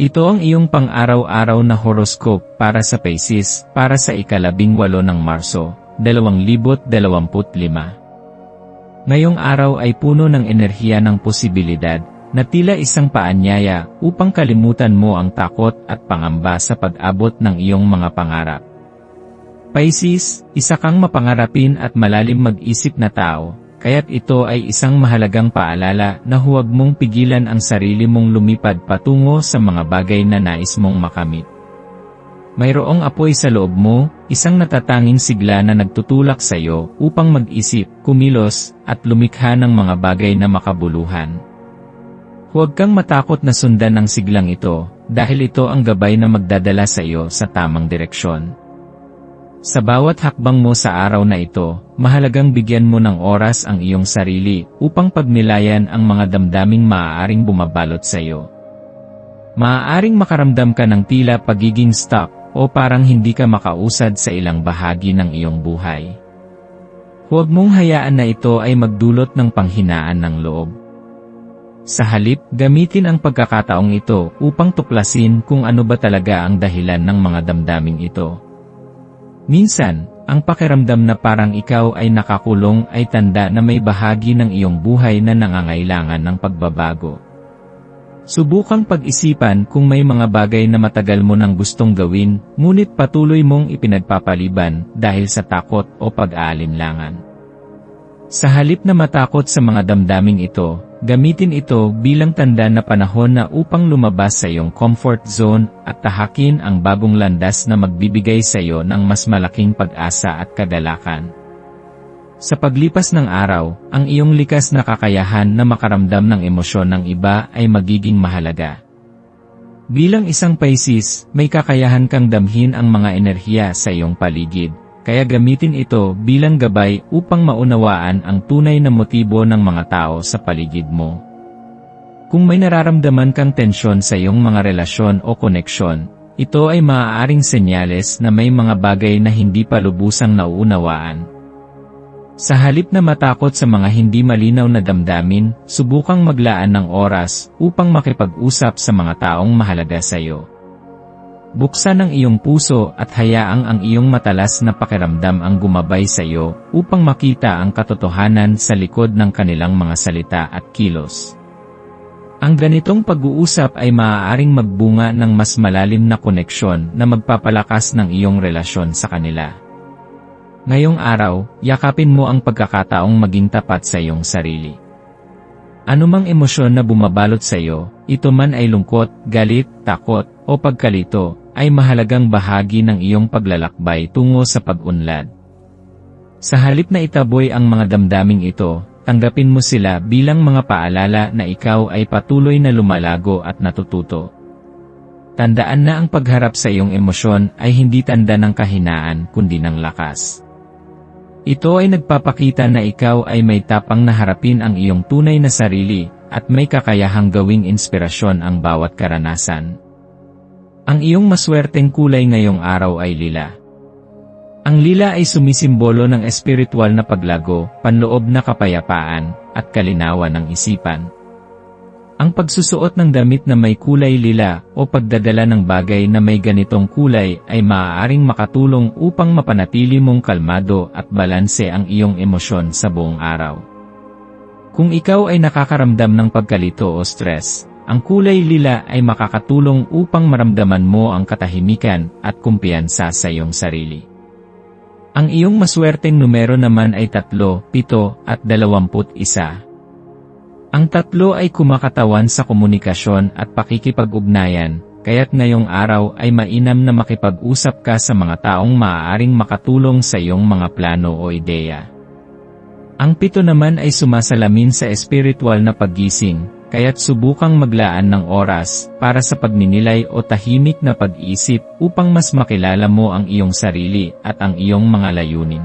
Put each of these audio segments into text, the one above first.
Ito ang iyong pang-araw-araw na horoscope para sa Pisces para sa ikalabing walo ng Marso, 2025. Ngayong araw ay puno ng enerhiya ng posibilidad na tila isang paanyaya upang kalimutan mo ang takot at pangamba sa pag-abot ng iyong mga pangarap. Pisces, isa kang mapangarapin at malalim mag-isip na tao, kaya't ito ay isang mahalagang paalala na huwag mong pigilan ang sarili mong lumipad patungo sa mga bagay na nais mong makamit. Mayroong apoy sa loob mo, isang natatanging sigla na nagtutulak sa iyo upang mag-isip, kumilos, at lumikha ng mga bagay na makabuluhan. Huwag kang matakot na sundan ang siglang ito, dahil ito ang gabay na magdadala sa iyo sa tamang direksyon. Sa bawat hakbang mo sa araw na ito, mahalagang bigyan mo ng oras ang iyong sarili upang pagnilayan ang mga damdaming maaaring bumabalot sa iyo. Maaaring makaramdam ka ng tila pagiging stuck o parang hindi ka makausad sa ilang bahagi ng iyong buhay. Huwag mong hayaan na ito ay magdulot ng panghinaan ng loob. Sa halip, gamitin ang pagkakataong ito upang tuklasin kung ano ba talaga ang dahilan ng mga damdaming ito. Minsan, ang pakiramdam na parang ikaw ay nakakulong ay tanda na may bahagi ng iyong buhay na nangangailangan ng pagbabago. Subukang pag-isipan kung may mga bagay na matagal mo nang gustong gawin, ngunit patuloy mong ipinagpapaliban dahil sa takot o pag-aalinlangan. Sa halip na matakot sa mga damdaming ito, Gamitin ito bilang tanda na panahon na upang lumabas sa iyong comfort zone at tahakin ang bagong landas na magbibigay sa iyo ng mas malaking pag-asa at kagalakan. Sa paglipas ng araw, ang iyong likas na kakayahan na makaramdam ng emosyon ng iba ay magiging mahalaga. Bilang isang Pisces, may kakayahan kang damhin ang mga enerhiya sa iyong paligid, kaya gamitin ito bilang gabay upang maunawaan ang tunay na motibo ng mga tao sa paligid mo. Kung may nararamdaman kang tensyon sa iyong mga relasyon o koneksyon, ito ay maaaring senyales na may mga bagay na hindi pa lubusang nauunawaan. Sa halip na matakot sa mga hindi malinaw na damdamin, subukang maglaan ng oras upang makipag-usap sa mga taong mahalaga sa iyo. Buksan ang iyong puso at hayaang ang iyong matalas na pakiramdam ang gumabay sa iyo upang makita ang katotohanan sa likod ng kanilang mga salita at kilos. Ang ganitong pag-uusap ay maaaring magbunga ng mas malalim na koneksyon na magpapalakas ng iyong relasyon sa kanila. Ngayong araw, yakapin mo ang pagkakataong maging tapat sa iyong sarili. Anumang emosyon na bumabalot sa iyo, ito man ay lungkot, galit, takot, o pagkalito, ay mahalagang bahagi ng iyong paglalakbay tungo sa pag-unlad. Sa halip na itaboy ang mga damdaming ito, tanggapin mo sila bilang mga paalala na ikaw ay patuloy na lumalago at natututo. Tandaan na ang pagharap sa iyong emosyon ay hindi tanda ng kahinaan kundi ng lakas. Ito ay nagpapakita na ikaw ay may tapang na harapin ang iyong tunay na sarili at may kakayahang gawing inspirasyon ang bawat karanasan. Ang iyong maswerteng kulay ngayong araw ay lila. Ang lila ay sumisimbolo ng espiritual na paglago, panloob na kapayapaan, at kalinawan ng isipan. Ang pagsusuot ng damit na may kulay lila o pagdadala ng bagay na may ganitong kulay ay maaaring makatulong upang mapanatili mong kalmado at balanse ang iyong emosyon sa buong araw. Kung ikaw ay nakakaramdam ng pagkalito o stress, ang kulay lila ay makakatulong upang maramdaman mo ang katahimikan at kumpiyansa sa iyong sarili. Ang iyong maswerteng numero naman ay 3, 7 at 21. Ang tatlo ay kumakatawan sa komunikasyon at pakikipag-ugnayan, kaya't ngayong araw ay mainam na makipag-usap ka sa mga taong maaaring makatulong sa iyong mga plano o ideya. Ang pito naman ay sumasalamin sa espiritual na paggising, kaya't subukang maglaan ng oras para sa pagninilay o tahimik na pag-isip upang mas makilala mo ang iyong sarili at ang iyong mga layunin.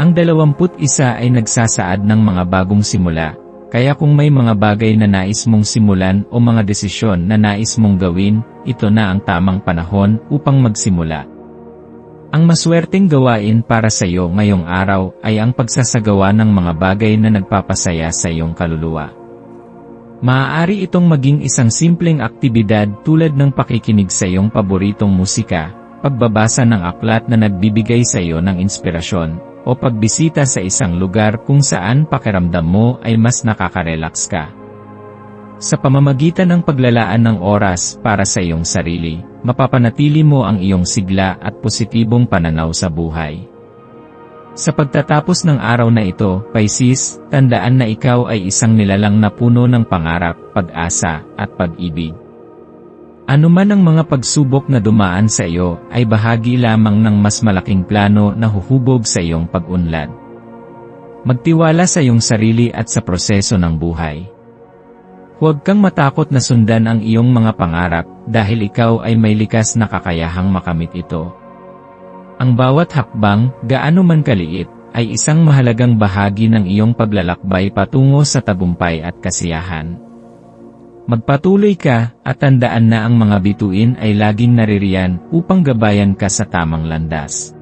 Ang 21 ay nagsasaad ng mga bagong simula, kaya kung may mga bagay na nais mong simulan o mga desisyon na nais mong gawin, ito na ang tamang panahon upang magsimula. Ang maswerteng gawain para sa iyo ngayong araw ay ang pagsasagawa ng mga bagay na nagpapasaya sa iyong kaluluwa. Maaari itong maging isang simpleng aktibidad tulad ng pakikinig sa iyong paboritong musika, pagbabasa ng aklat na nagbibigay sa iyo ng inspirasyon, o pagbisita sa isang lugar kung saan pakiramdam mo ay mas nakaka-relax ka. Sa pamamagitan ng paglalaan ng oras para sa iyong sarili, mapapanatili mo ang iyong sigla at positibong pananaw sa buhay. Sa pagtatapos ng araw na ito, Pisces, tandaan na ikaw ay isang nilalang na puno ng pangarap, pag-asa, at pag-ibig. Ano man ang mga pagsubok na dumaan sa iyo ay bahagi lamang ng mas malaking plano na huhubog sa iyong pag-unlad. Magtiwala sa iyong sarili at sa proseso ng buhay. Huwag kang matakot na sundan ang iyong mga pangarap dahil ikaw ay may likas na kakayahang makamit ito. Ang bawat hakbang, gaano man kaliit, ay isang mahalagang bahagi ng iyong paglalakbay patungo sa tagumpay at kasiyahan. Magpatuloy ka at tandaan na ang mga bituin ay laging naririyan upang gabayan ka sa tamang landas.